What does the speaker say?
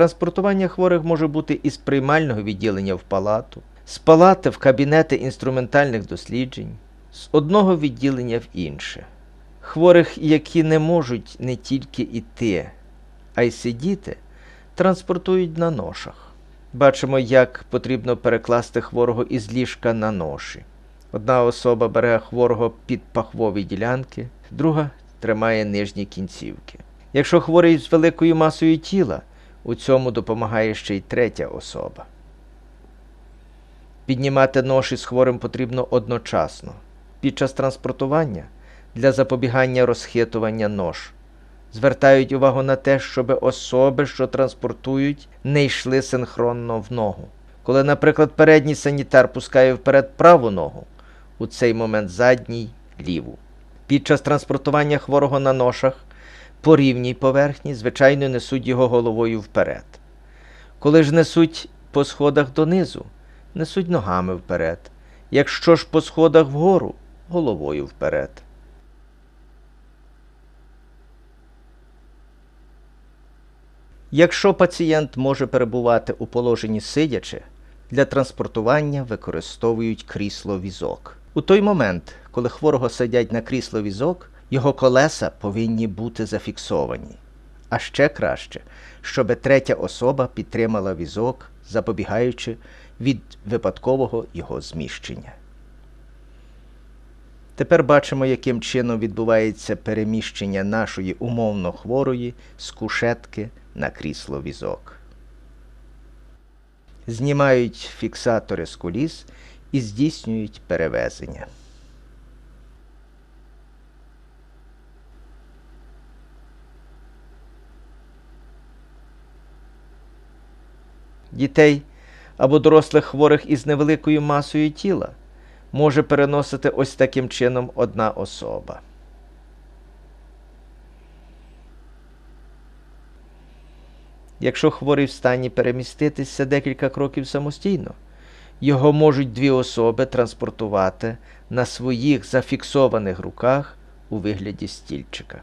Транспортування хворих може бути із приймального відділення в палату, з палати в кабінети інструментальних досліджень, з одного відділення в інше. Хворих, які не можуть не тільки йти, а й сидіти, транспортують на ношах. Бачимо, як потрібно перекласти хворого із ліжка на ноші. Одна особа бере хворого під пахвові ділянки, друга тримає нижні кінцівки. Якщо хворий з великою масою тіла, у цьому допомагає ще й третя особа. Піднімати ноші з хворим потрібно одночасно. Під час транспортування для запобігання розхитування нож. Звертають увагу на те, щоб особи, що транспортують, не йшли синхронно в ногу. Коли, наприклад, передній санітар пускає вперед праву ногу, у цей момент задній ліву. Під час транспортування хворого на ношах по рівній поверхні, звичайно, несуть його головою вперед. Коли ж несуть по сходах донизу, несуть ногами вперед. Якщо ж по сходах вгору, головою вперед. Якщо пацієнт може перебувати у положенні сидячи, для транспортування використовують крісло-візок. У той момент, коли хворого сидять на крісло-візок, його колеса повинні бути зафіксовані. А ще краще, щоб третя особа підтримала візок, запобігаючи від випадкового його зміщення. Тепер бачимо, яким чином відбувається переміщення нашої умовно хворої з кушетки на крісло візок. Знімають фіксатори з куліс і здійснюють перевезення. Дітей або дорослих хворих із невеликою масою тіла може переносити ось таким чином одна особа. Якщо хворий в стані переміститися декілька кроків самостійно, його можуть дві особи транспортувати на своїх зафіксованих руках у вигляді стільчика.